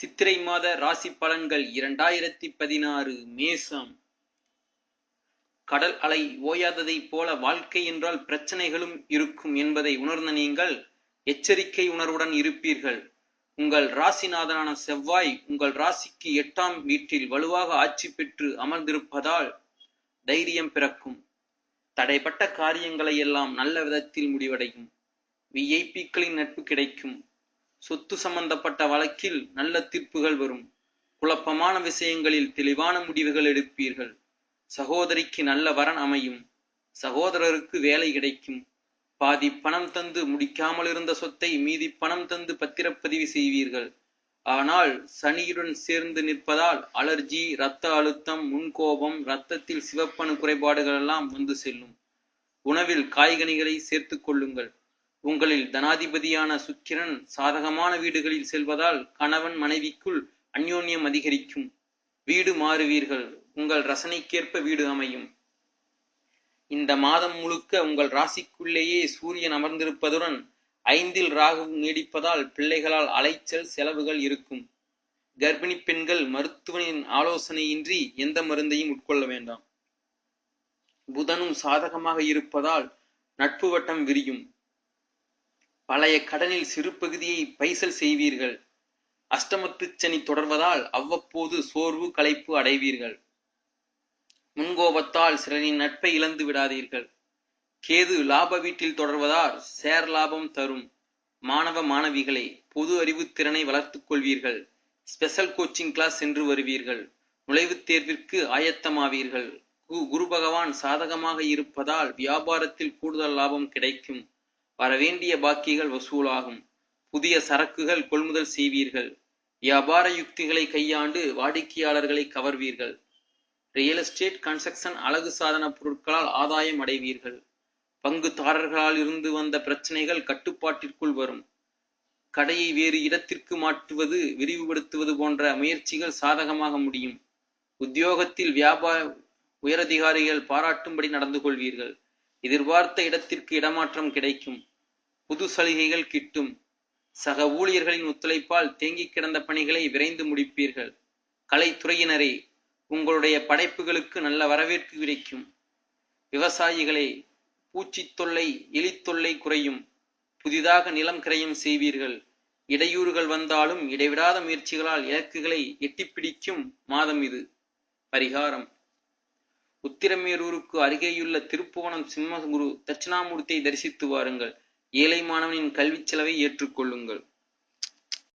சித்திரை மாத ராசி பலன்கள் இரண்டாயிரத்தி பதினாறு மேசம். கடல் அலை ஓயாததைப் போல வாழ்க்கை என்றால் பிரச்சனைகளும் இருக்கும் என்பதை உணர்ந்த நீங்கள் எச்சரிக்கை உணர்வுடன் இருப்பீர்கள். உங்கள் ராசிநாதனான செவ்வாய் உங்கள் ராசிக்கு எட்டாம் வீட்டில் வலுவாக ஆட்சி பெற்று அமர்ந்திருப்பதால் தைரியம் பிறக்கும். தடைப்பட்ட காரியங்களை எல்லாம் நல்ல விதத்தில் முடிவடையும். விஐபிக்களின் நட்பு கிடைக்கும். சொத்து சம்பந்தப்பட்ட வழக்கில் நல்ல தீர்ப்புகள் வரும். குழப்பமான விஷயங்களில் தெளிவான முடிவுகள் எடுப்பீர்கள். சகோதரிக்கு நல்ல வரன் அமையும். சகோதரருக்கு வேலை கிடைக்கும். பாதி பணம் தந்து முடிக்காமல் இருந்த சொத்தை மீதி பணம் தந்து பத்திரப்பதிவு செய்வீர்கள். ஆனால் சனியுடன் சேர்ந்து நிற்பதால் அலர்ஜி இரத்த அழுத்தம் முன்கோபம் இரத்தத்தில் சிவப்பணு குறைபாடுகள் எல்லாம் வந்து செல்லும். உணவில் காய்கனிகளை சேர்த்துக் கொள்ளுங்கள். உங்களில் தனாதிபதியான சுக்கிரன் சாதகமான வீடுகளில் செல்வதால் கணவன் மனைவிக்குள் அந்யோன்யம் அதிகரிக்கும். வீடு மாறுவீர்கள். உங்கள் ரசனைக்கேற்ப வீடு அமையும். இந்த மாதம் முழுக்க உங்கள் ராசிக்குள்ளேயே சூரியன் அமர்ந்திருப்பதுடன் ஐந்தில் ராகு நீடிப்பதால் பிள்ளைகளால் அலைச்சல் செலவுகள் இருக்கும். கர்ப்பிணி பெண்கள் மருத்துவனின் ஆலோசனையின்றி எந்த மருந்தையும் உட்கொள்ள வேண்டாம். புதனும் சாதகமாக இருப்பதால் நட்பு வட்டம் விரியும். பழைய கடனில் சிறு பகுதியை பைசல் செய்வீர்கள். அஷ்டமத்து சனி தொடர்வதால் அவ்வப்போது சோர்வு களைப்பு அடைவீர்கள். முன்கோபத்தால் சிலரின் நட்பை இழந்து விடாதீர்கள். கேது லாப வீட்டில் தொடர்வதால் சேர் லாபம் தரும். மாணவ மாணவிகளே பொது அறிவு திறனை வளர்த்துக் கொள்வீர்கள். ஸ்பெஷல் கோச்சிங் கிளாஸ் சென்று வருவீர்கள். நுழைவுத் தேர்விற்கு ஆயத்தமாவீர்கள். குரு பகவான் சாதகமாக இருப்பதால் வியாபாரத்தில் கூடுதல் லாபம் கிடைக்கும். வரவேண்டிய பாக்கிகள் வசூலாகும். புதிய சரக்குகள் கொள்முதல் செய்வீர்கள். வியாபார யுக்திகளை கையாண்டு வாடிக்கையாளர்களை கவர்வீர்கள். ரியல் எஸ்டேட் கன்ஸ்ட்ரக்ஷன் அழகு சாதன பொருட்களால் ஆதாயம் அடைவீர்கள். பங்குதாரர்களால் இருந்து வந்த பிரச்சனைகள் கட்டுப்பாட்டிற்குள் வரும். கடையை வேறு இடத்திற்கு மாற்றுவது விரிவுபடுத்துவது போன்ற முயற்சிகள் சாதகமாக முடியும். உத்தியோகத்தில் வியாபார உயரதிகாரிகள் பாராட்டும்படி நடந்து கொள்வீர்கள். எதிர்பார்த்த இடத்திற்கு இடமாற்றம் கிடைக்கும். புது சலுகைகள் கிட்டும். சக ஊழியர்களின் ஒத்துழைப்பால் தேங்கி கிடந்த பணிகளை விரைந்து முடிப்பீர்கள். கலைத்துறையினரே உங்களுடைய படைப்புகளுக்கு நல்ல வரவேற்பு கிடைக்கும். விவசாயிகளே பூச்சி தொல்லை எலித்தொல்லை குறையும். புதிதாக நிலம் கிரயம் செய்வீர்கள். இடையூறுகள் வந்தாலும் இடைவிடாத முயற்சிகளால் இலக்குகளை எட்டிப்பிடிக்கும் மாதம் இது. பரிகாரம். உத்திரமேரூருக்கு அருகேயுள்ள திருப்புவனம் சிம்மகுரு தட்சிணாமூர்த்தியை தரிசித்து வாருங்கள். ஏழை மாணவனின் கல்விச் செலவை ஏற்றுக்கொள்ளுங்கள்.